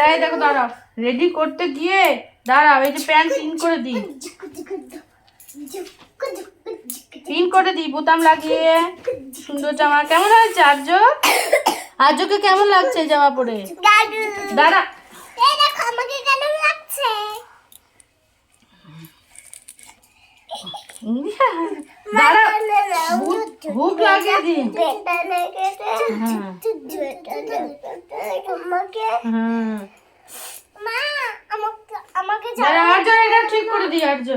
এই দেখো দাঁড়াও রেডি করতে গিয়ে দাঁড়াও এই যে প্যান্ট পিন করে দিই পিন করে দিই বোতাম লাগিয়ে সুন্দর জামা কেমন হয়েছে আর্য আর্যকে কেমন লাগছে জামা পরে দাঁড়া হুক লাগিয়ে দিন হ্যাঁ হ্যাঁ আমাকে দাঁড়া আর্য এটা ঠিক করে দিই আর্য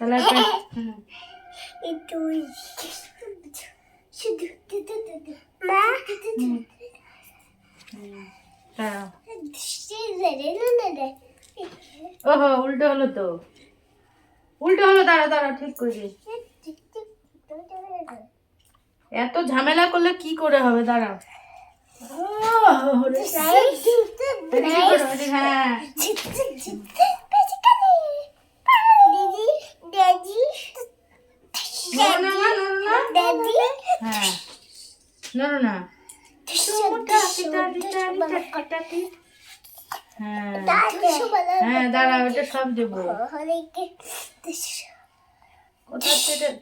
তাহলে প্যান্ট- হুম। একটু শুধু মা? ওহো উল্টো হলো তো। উল্টো হলো দাঁড়া দাঁড়া ঠিক করে দিই। এত ঝামেলা করলে কি করে হবে দাঁড়াও ওহ, রে। এদিকে করো, এদিকে, হ্যাঁ দাঁড়াও এটা সব দেবো।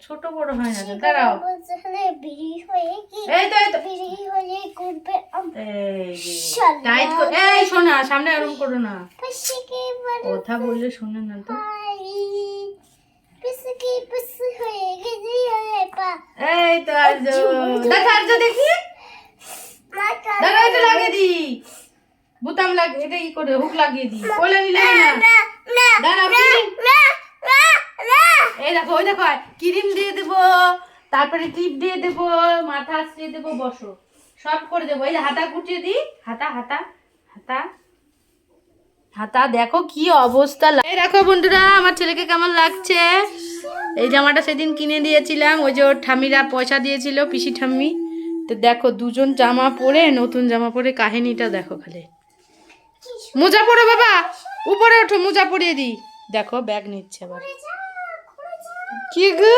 ছোট বড় হয় না দাঁড়াও। এই তো এই তো। এই যে টাইট করে এই শোনা সামনে আরম করো না। কথা বললে শোনে না তো। এই তো আর্য দেখো আর্য দেখি। দাঁড়া এটা লাগিয়ে দি বুতাম লাগিয়ে এটা ই করে হুক লাগিয়ে দি কোলে নিলে না। দাঁড়া এই দেখো, ওই দেখো, ক্রিম দিয়ে দেবো, তারপরে টিপ দিয়ে দেবো, মাথা আশ্রিয়ে দেবো, বসো। সব করে দেবো। এই হাতা কুটিয়ে দিই। হাতা হাতা হাতা হাতা, দেখো কি অবস্থা এই দেখো বন্ধুরা, আমার ছেলেকে কেমন লাগছে? এই জামাটা সেদিন কিনে দিয়েছিলাম, ওই যে ওর ঠামিরা পয়সা দিয়েছিল, পিসি ঠাম্মি। তো দেখো, দুজন জামা পরে, নতুন জামা পরে কাহিনীটা দেখো খালি। মোজা পরো বাবা, উপরে ওঠো, মোজা পরিয়ে দিই। দেখো, ব্যাগ নিচ্ছে আবার। কি গো?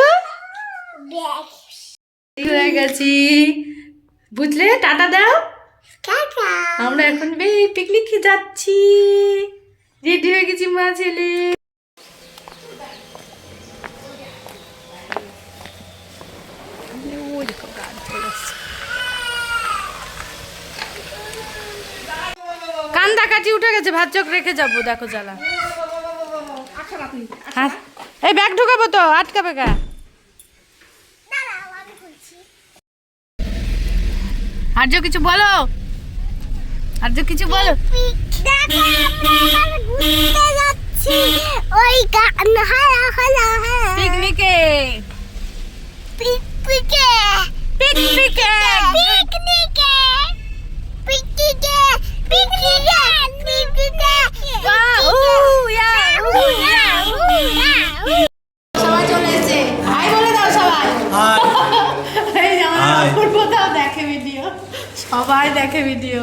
হয়ে গেছি। বুঝলে? টাটা দাও। আমরা এখন পিকনিকে যাচ্ছি। রেডি হয়ে গেছি মা ছেলে। কান্দা কাটি উঠে গেছে ভাত চোখ রেখে যাব দেখো জ্বালা। এই ব্যাগ ঢুকাবো তো আটকাবে গা আর্য কিছু বলো। আর্য কিছু বলো। ওই হ্যাঁ পিকনিকে। পিকনিকে। পিকনিকে। পিকনিকে। দেখে ভিডিও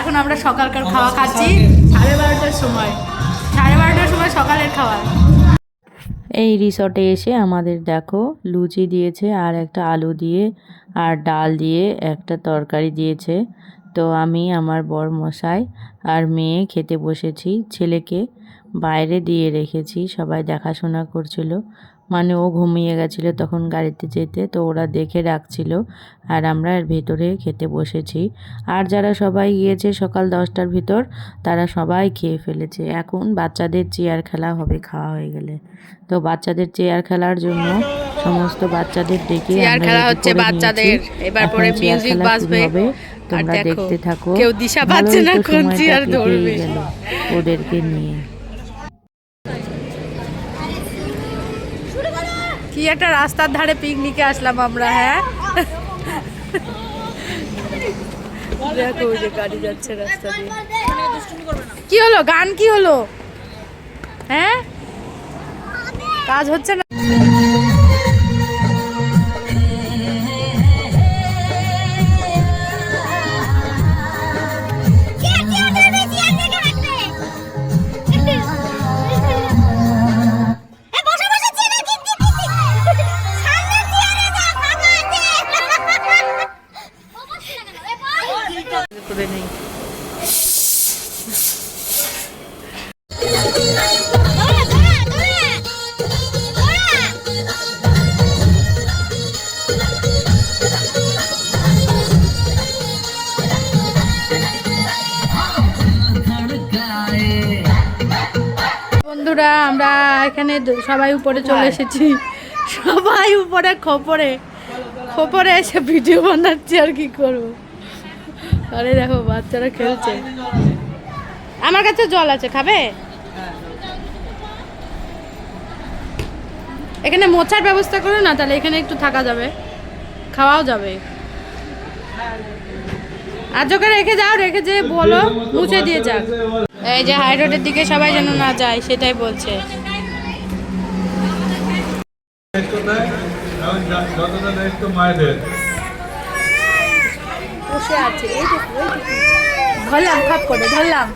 এখন আমরা সকালকার খাওয়া খাচ্ছি। সাড়ে বারোটার সময়। সাড়ে বারোটার সময় সকালের খাওয়া এই রিসর্টে এসে আমাদের দেখো লুচি দিয়েছে আর একটা আলু দিয়ে আর ডাল দিয়ে একটা তরকারি দিয়েছে। তো আমি আমার বর মশাই আর মেয়ে খেতে বসেছি। ছেলেকে বাইরে দিয়ে রেখেছি সবাই দেখাশোনা করছিল। মানে ও ঘুমিয়ে গেছিল তখন গাড়িতে যেতে তো ওরা দেখে রাখছিল আর আমরা এর ভেতরে খেতে বসেছি। আর যারা সবাই গিয়েছে সকাল দশটার ভিতর তারা সবাই খেয়ে ফেলেছে। এখন বাচ্চাদের চেয়ার খেলা হবে খাওয়া হয়ে গেলে। তো বাচ্চাদের চেয়ার খেলার জন্য সমস্ত বাচ্চাদের ডেকে চেয়ার খেলা হচ্ছে বাচ্চাদের। এবার পরে খেলা বাজবে। তোমরা দেখতে থাকো। কেউ দিশা পাচ্ছে না কোন চেয়ার ধরবে। ওদেরকে নিয়ে। কি একটা রাস্তার ধারে পিকনিকে আসলাম আমরা হ্যাঁ? দেখো যে গাড়ি যাচ্ছে রাস্তা দিয়ে। কি হলো? গান কি হলো? হ্যাঁ? কাজ হচ্ছে না? আমরা এখানে সবাই উপরে চলে এসেছি। সবাই উপরে খোপরে খোপরে এসে ভিডিও বানাচ্ছি আর কি করব। আরে দেখো বাচ্চারা খেলছে। আমার কাছে জল আছে খাবে? এখানে মোছার ব্যবস্থা করো না তাহলে এখানে একটু থাকা যাবে। খাওয়াও যাবে। আর যোকে রেখে যাও রেখে যে বলো মুছে দিয়ে যাক। এই যে হাই রোডের দিকে সবাই যেন না যায় সেটাই বলছে। বসে আছে। ধরলাম খাপ করে ধরলাম।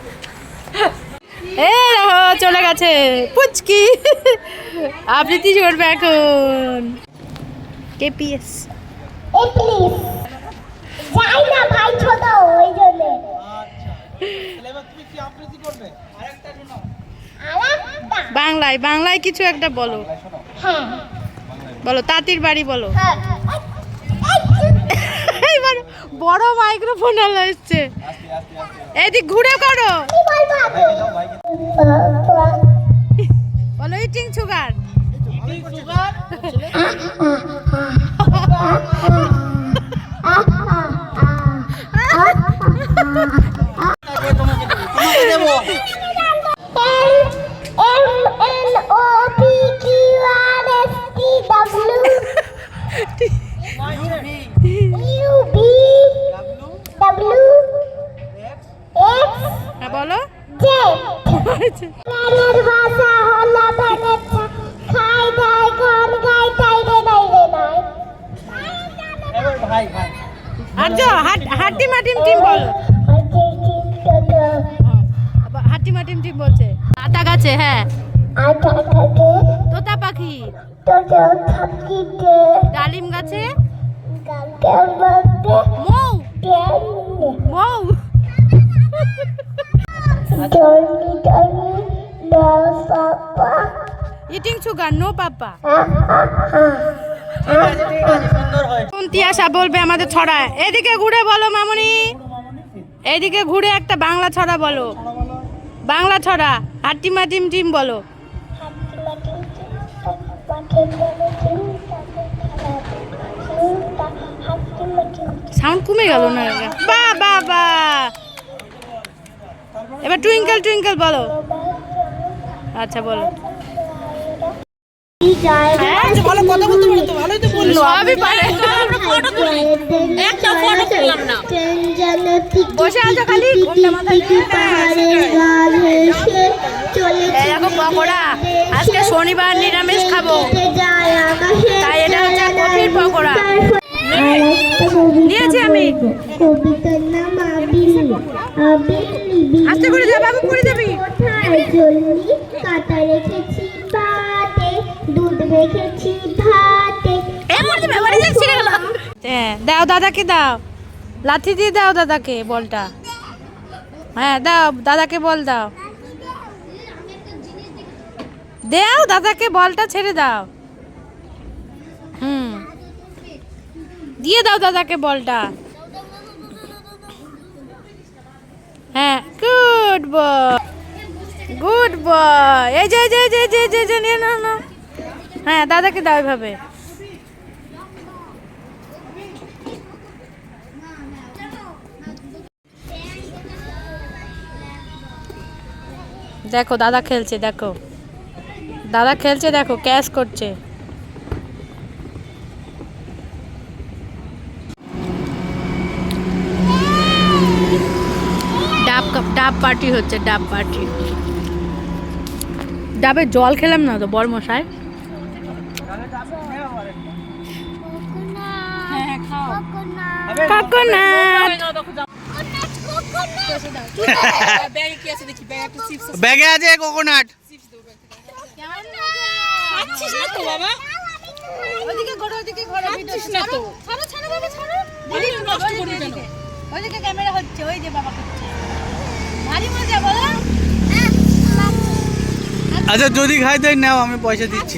এ চলে গেছে পুচকি। আবৃত্তি করবে এখন? কেপিএস যাই না ভাই ছোট ওই জন্য। আরেকটা বাংলায় বাংলায় কিছু একটা বলো। হ্যাঁ। বলো তাঁতির বাড়ি বলো। হ্যাঁ। এইবার বড় মাইক্রোফোন আলা এসছে। এদিক ঘুরে করো। বলো eating sugar M N O P Q R S T W U V W X হ্যাঁ বলো। ভাষা হলো খাই দাই গান গাই তাই রে নাই রে নাই আর যো হাড্ডি মাটিম টিম বলো। Mou. Mou. Eating sugar no papa Tiyasa বলবে আমাদের ছড়া। এদিকে ঘুরে বলো মামুনি। এদিকে ঘুরে একটা বাংলা ছড়া বলো। বাংলা ছড়া হাট্টিমা টিম টিম বলো। সাউন্ড কমে গেল না বা বা বা। এবার টুইঙ্কেল টুইঙ্কেল বলো। আচ্ছা বলো। দেখো পকোড়া। আজকে শনিবার নিরামিষ খাব। তাই এটা হচ্ছে কফির পকোড়া। কবিতার নাম আবিলি আবিলি আস্তে করে যা বাবু যাবি কোথায় কাটা রেখেছি পাতে দুধ রেখেছি ভাতে। হ্যাঁ দাও দাদাকে দাও। লাঠি দিয়ে দাও দাদাকে বলটা। হ্যাঁ দাও দাদাকে বল দাও। দাও দাদাকে বলটা ছেড়ে দাও। হুম। দিয়ে দাও দাদাকে বলটা। হ্যাঁ গুড বয় গুড বয় এই যে যে যে যে, যে, যে নিয়ে নাও নাও। হ্যাঁ দাদাকে দাও এভাবে। দেখো দাদা খেলছে দেখো। দাদা খেলছে দেখো ক্যাশ করছে। ডাব পার্টি হচ্ছে ডাব পার্টি। ডাবে জল খেলাম না তো বর মশাই ব্যাগে আছে কোকোনাট। ওইদিকে ক্যামেরা হচ্ছে ওই যে বাবা করছে। আচ্ছা যদি খাই তাই নাও আমি পয়সা দিচ্ছি।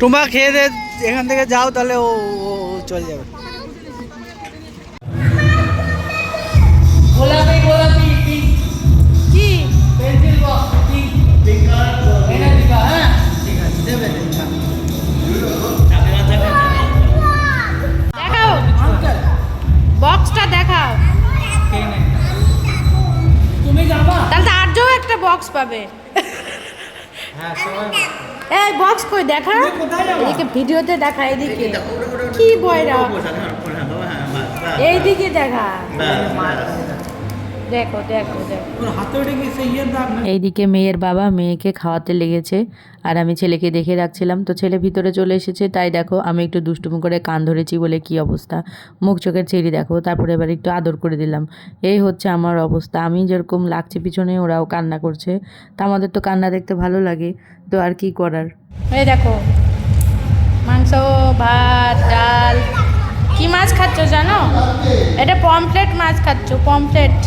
তোমরা খেয়ে দে এখান থেকে যাও তাহলে ও চলে যাবে। হ্যাঁ। বক্সটা দেখাও। তুমি যাবা? তাহলে তো আর্যও একটা বক্স পাবে। হ্যাঁ এই বক্স কই দেখা? এদিকে ভিডিওতে দেখা এদিকে। কি বয়রা? এইদিকে দেখা। দেখো দেখো এইদিকে মেয়ের বাবা মেয়েকে খাওয়াতে লেগেছে আর আমি ছেলেকে দেখে রাখছিলাম। তো ছেলে ভিতরে চলে এসেছে তাই দেখো আমি একটু দুষ্টুমি করে কান ধরেছি বলে কি অবস্থা। মুখ চোখের চেরি দেখো তারপরে এবার একটু আদর করে দিলাম। এই হচ্ছে আমার অবস্থা। আমি যেরকম লাগছে পিছনে ওরাও কান্না করছে। তা আমাদের তো কান্না দেখতে ভালো লাগে তো আর কি করার? এই দেখো মাংস ভাত ডাল। কি মাছ খাচ্ছ জানো? এটা পমফ্লেট মাছ খাচ্ছ পমফ্লেট।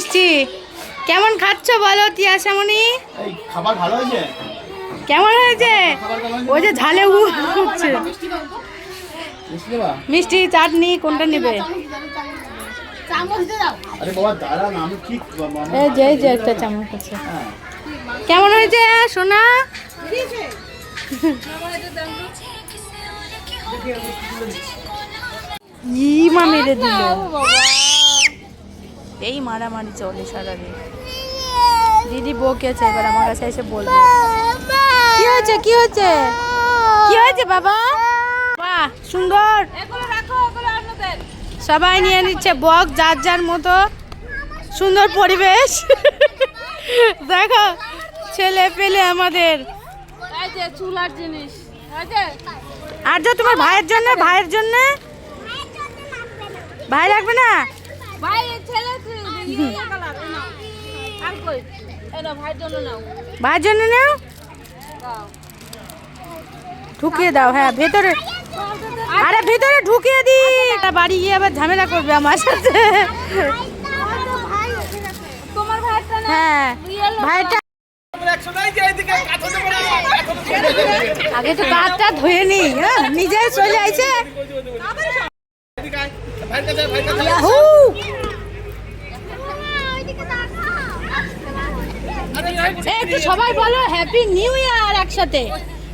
এসছি। কেমন খাচ্ছ বলো এই খাবার ভালো হয়েছে? কেমন হয়েছে? ওই যে ঝালে উ উঠছে মিষ্টি চাটনি কোনটা নেবে? এই যে এই যে একটা চামচ আছে। কেমন হয়েছে সোনা? ই মা মেরে দিল। এই মারামারি চলে সারাদিন। দিদি বকেছে এবার আমার কাছে এসে বলবে। কি হয়েছে কি হয়েছে? কি হয়েছে বাবা? বাহ সুন্দর। সবাই নিয়ে নিচ্ছে বক যার যার মতো। সুন্দর পরিবেশ। দেখো ছেলে পেলে আমাদের। চুলার জিনিস। আর যা। তোমার ভাইয়ের জন্য ভাইয়ের জন্য? ভাই রাখবে না? ভাই ছেলে ভাইয়ের জন্য নাও। ঢুকিয়ে দাও হ্যাঁ ভেতরে আরে ভেতরে ঢুকিয়ে দি। এটা বাড়ি গিয়ে আবার ঝামেলা করবে আমার সাথে। হ্যাঁ ভাইটা আগে তো কাঠটা ধুয়ে নি হ্যাঁ নিজে চলে আইছে ইয়াহু! এই একটু সবাই বলো হ্যাপি নিউ ইয়ার একসাথে।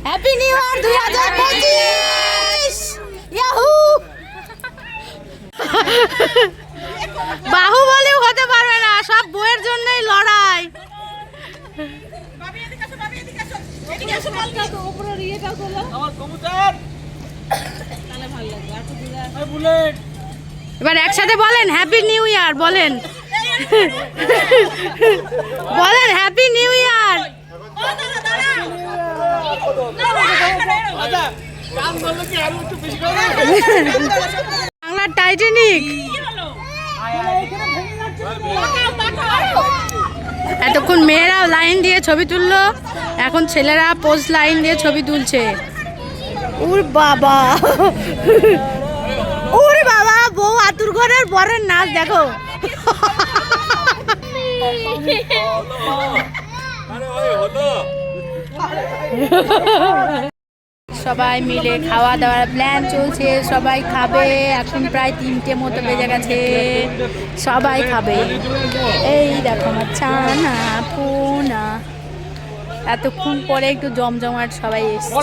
হ্যাপি নিউ ইয়ার দুই হাজার পঁচিশ! ইয়াহু বাহু বলেও হতে পারবে না, সব বইয়ের জন্যই লড়াই। এবার একসাথে বলেন হ্যাপি নিউ ইয়ার বলেন। বলেন হ্যাপি নিউ ইয়ার বাংলার টাইটানিক এতক্ষণ মেয়েরা লাইন দিয়ে ছবি তুললো, এখন ছেলেরা পোজ লাইন দিয়ে ছবি তুলছে। ওর বাবা। ওর বাবা, বউ আতুর ঘরের বরের নাচ দেখো। সবাই মিলে খাওয়া দাওয়ার প্ল্যান চলছে। সবাই খাবে। এখন প্রায় তিনটে মতো বেজে গেছে। সবাই খাবে। এই দেখো আমার ছানা পোনা। এতক্ষণ পরে একটু জমজমাট সবাই এসছে।